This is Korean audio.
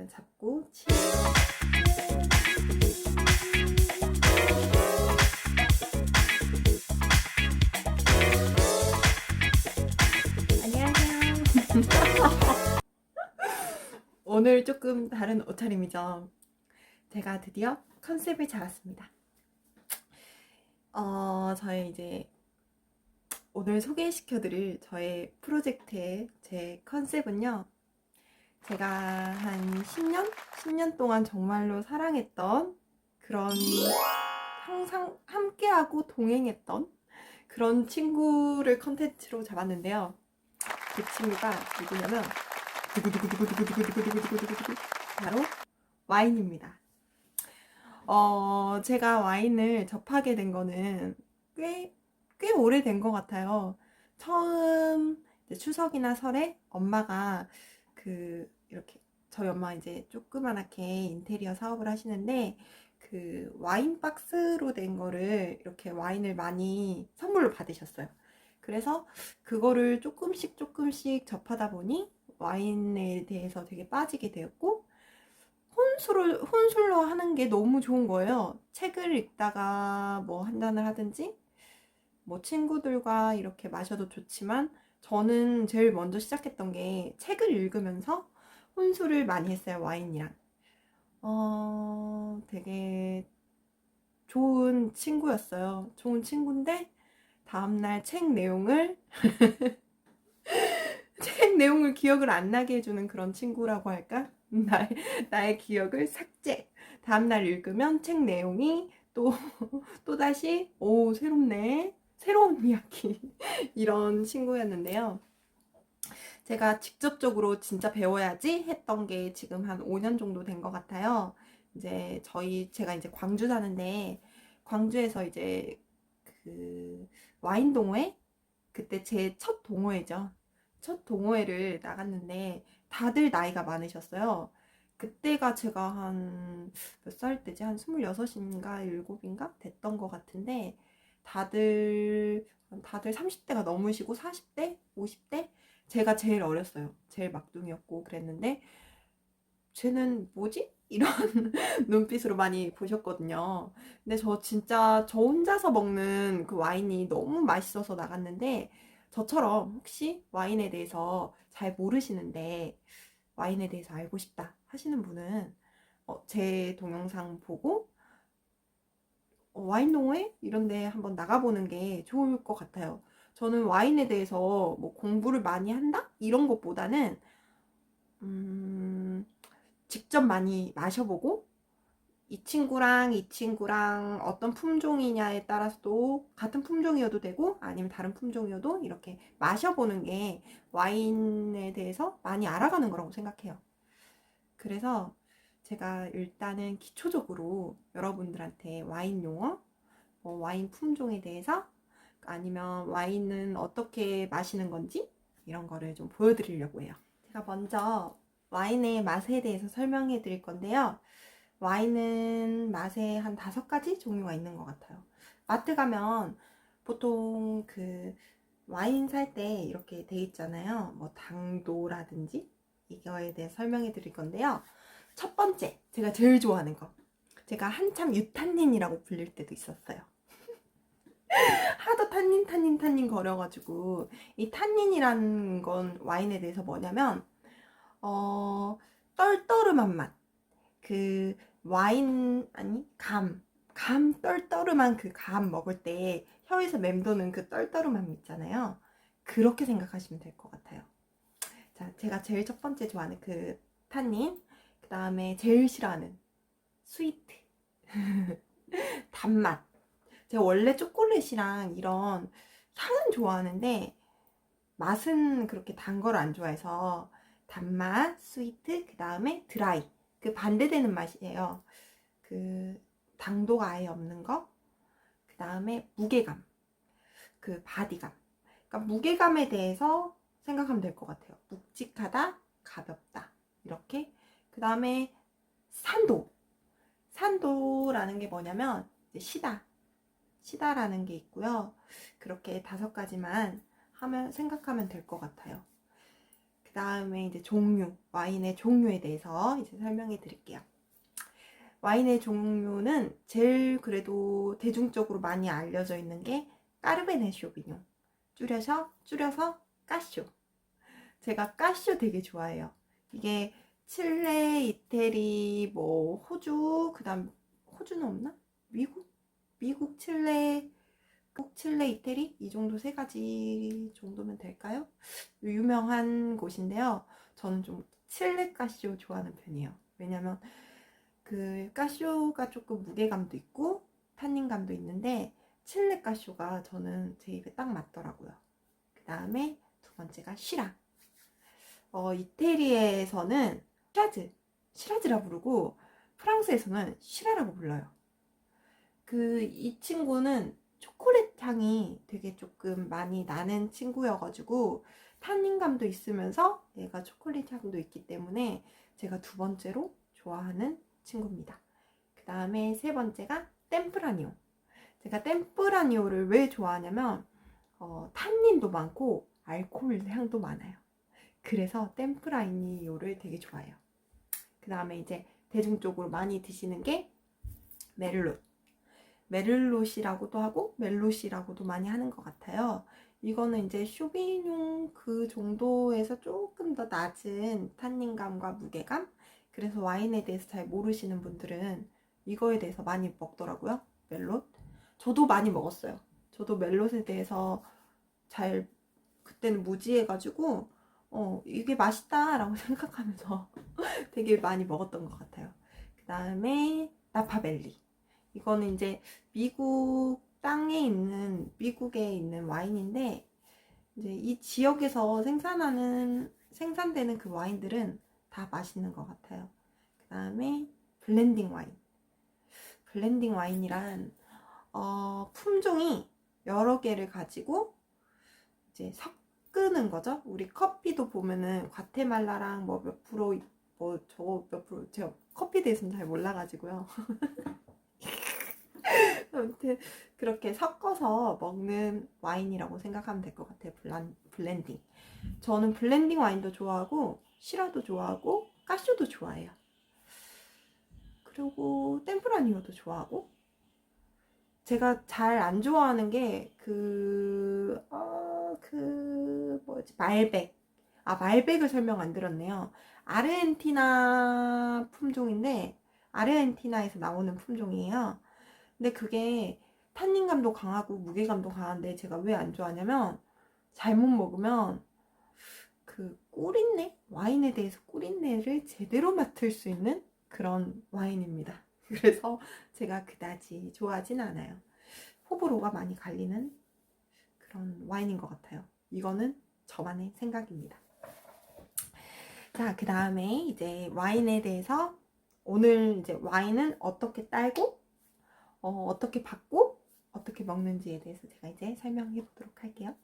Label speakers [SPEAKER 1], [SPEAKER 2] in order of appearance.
[SPEAKER 1] 그러면 잡고 치. 안녕하세요. 오늘 조금 다른 옷차림이죠. 제가 드디어 컨셉을 잡았습니다. 어, 저의 이제 오늘 소개시켜드릴 저의 프로젝트의 제 컨셉은요. 제가 한 10년? 10년 동안 정말로 사랑했던 그런 항상 함께하고 동행했던 그런 친구를 컨텐츠로 잡았는데요. 그 친구가 누구냐면 바로 와인입니다. 어, 제가 와인을 접하게 된 거는 꽤, 꽤 오래된 것 같아요. 처음 추석이나 설에 엄마가 그, 이렇게, 저희 엄마 이제 조그만하게 인테리어 사업을 하시는데, 그 와인 박스로 된 거를 이렇게 와인을 많이 선물로 받으셨어요. 그래서 그거를 조금씩 조금씩 접하다 보니 와인에 대해서 되게 빠지게 되었고, 혼술을, 혼술로 하는 게 너무 좋은 거예요. 책을 읽다가 뭐 한 잔을 하든지, 뭐 친구들과 이렇게 마셔도 좋지만, 저는 제일 먼저 시작했던 게 책을 읽으면서 혼술을 많이 했어요, 와인이랑. 어, 되게 좋은 친구였어요. 좋은 친구인데, 다음날 책 내용을, 책 내용을 기억을 안 나게 해주는 그런 친구라고 할까? 나의, 나의 기억을 삭제. 다음날 읽으면 책 내용이 또, 또다시, 오, 새롭네. 새로운 이야기. 이런 친구였는데요. 제가 직접적으로 진짜 배워야지 했던 게 지금 한 5년 정도 된 것 같아요. 이제 저희, 제가 이제 광주 사는데, 광주에서 이제 그 와인 동호회? 그때 제 첫 동호회죠. 첫 동호회를 나갔는데, 다들 나이가 많으셨어요. 그때가 제가 한 몇 살 때지? 한 26인가 7인가 됐던 것 같은데 다들 다들 30대가 넘으시고 40대, 50대 제가 제일 어렸어요. 제일 막둥이였고 그랬는데 쟤는 뭐지? 이런 눈빛으로 많이 보셨거든요. 근데 저 진짜 저 혼자서 먹는 그 와인이 너무 맛있어서 나갔는데 저처럼 혹시 와인에 대해서 잘 모르시는데 와인에 대해서 알고 싶다 하시는 분은 어, 제 동영상 보고 어, 와인 동호회 이런 데 한번 나가보는 게 좋을 것 같아요. 저는 와인에 대해서 뭐 공부를 많이 한다 이런 것보다는 음, 직접 많이 마셔보고 이 친구랑 이 친구랑 어떤 품종이냐에 따라서도 같은 품종이어도 되고 아니면 다른 품종이어도 이렇게 마셔보는 게 와인에 대해서 많이 알아가는 거라고 생각해요. 그래서 제가 일단은 기초적으로 여러분들한테 와인 용어, 뭐 와인 품종에 대해서 아니면 와인은 어떻게 마시는 건지 이런 거를 좀 보여드리려고 해요. 제가 먼저 와인의 맛에 대해서 설명해 드릴 건데요. 와인은 맛에 한 다섯 가지 종류가 있는 것 같아요. 마트 가면 보통 그 와인 살 때 이렇게 돼 있잖아요. 뭐 당도라든지 이거에 대해 설명해 드릴 건데요. 첫 번째, 제가 제일 좋아하는 거. 제가 한참 유탄닌이라고 불릴 때도 있었어요. 하도 탄닌, 탄닌, 탄닌 거려가지고, 이 탄닌이라는 건 와인에 대해서 뭐냐면, 어, 떨떠름한 맛. 그, 와인, 아니, 감. 감 떨떠름한 그 감 먹을 때 혀에서 맴도는 그 떨떠름함 있잖아요. 그렇게 생각하시면 될 것 같아요. 자, 제가 제일 첫 번째 좋아하는 그 탄닌. 그 다음에 제일 싫어하는 스위트. 단맛. 제가 원래 초콜릿이랑 이런 향은 좋아하는데 맛은 그렇게 단 걸 안 좋아해서 단맛, 스위트, 그 다음에 드라이. 그 반대되는 맛이에요. 그 당도가 아예 없는 거. 그 다음에 무게감. 그 바디감. 그러니까 무게감에 대해서 생각하면 될 것 같아요. 묵직하다, 가볍다. 이렇게. 그 다음에 산도. 산도라는 게 뭐냐면 시다. 시다라는 게 있고요. 그렇게 다섯 가지만 하면 생각하면 될 것 같아요. 그 다음에 이제 종류, 와인의 종류에 대해서 이제 설명해 드릴게요. 와인의 종류는 제일 그래도 대중적으로 많이 알려져 있는 게 까르베네 쇼비뇽. 줄여서, 줄여서 까쇼. 제가 까쇼 되게 좋아해요. 이게 칠레, 이태리, 뭐 호주, 그 다음 호주는 없나? 미국? 미국, 칠레, 꼭 칠레, 이태리 이 정도 세 가지 정도면 될까요? 유명한 곳인데요. 저는 좀 칠레 까쇼 좋아하는 편이에요. 왜냐면 그 까쇼가 조금 무게감도 있고 탄닌감도 있는데 칠레 까쇼가 저는 제 입에 딱 맞더라고요. 그 다음에 두 번째가 시라. 어, 이태리에서는 시라즈, 시라즈라 부르고 프랑스에서는 시라라고 불러요. 그 이 친구는 초콜릿 향이 되게 조금 많이 나는 친구여가지고 탄닌감도 있으면서 얘가 초콜릿 향도 있기 때문에 제가 두 번째로 좋아하는 친구입니다. 그 다음에 세 번째가 템프라니오. 제가 템프라니오를 왜 좋아하냐면 어, 탄닌도 많고 알코올 향도 많아요. 그래서 템프라니오를 되게 좋아해요. 그 다음에 이제 대중적으로 많이 드시는 게 메를롯. 메를롯이라고도 하고 멜롯이라고도 많이 하는 것 같아요. 이거는 이제 쇼비뇽 그 정도에서 조금 더 낮은 탄닌감과 무게감. 그래서 와인에 대해서 잘 모르시는 분들은 이거에 대해서 많이 먹더라고요. 멜롯. 저도 많이 먹었어요. 저도 멜롯에 대해서 잘 그때는 무지해가지고 어 이게 맛있다라고 생각하면서 되게 많이 먹었던 것 같아요. 그 다음에 나파벨리. 이거는 이제 미국 땅에 있는 미국에 있는 와인인데 이제 이 지역에서 생산하는 생산되는 그 와인들은 다 맛있는 것 같아요. 그 다음에 블렌딩 와인. 블렌딩 와인이란 어, 품종이 여러 개를 가지고 이제 섞는 거죠. 우리 커피도 보면은 과테말라랑 뭐 몇 프로 뭐 저거 몇 프로 제가 커피 대해서는 잘 몰라가지고요. 아무튼 그렇게 섞어서 먹는 와인이라고 생각하면 될 것 같아요. 블란, 블렌딩. 저는 블렌딩 와인도 좋아하고 시라도 좋아하고 까쇼도 좋아해요. 그리고 템프라니오도 좋아하고 제가 잘 안 좋아하는 게그 어, 그 뭐지 말백 아 말백을 설명 안 들었네요. 아르헨티나 품종인데 아르헨티나에서 나오는 품종이에요. 근데 그게 탄닌감도 강하고 무게감도 강한데 제가 왜 안 좋아하냐면 잘못 먹으면 그 꿀인내 와인에 대해서 꿀인내를 제대로 맡을 수 있는 그런 와인입니다. 그래서 제가 그다지 좋아하진 않아요. 호불호가 많이 갈리는 그런 와인인 것 같아요. 이거는 저만의 생각입니다. 자, 그 다음에 이제 와인에 대해서 오늘 이제 와인은 어떻게 딸고 어, 어떻게 받고 어떻게 먹는지에 대해서 제가 이제 설명해 보도록 할게요.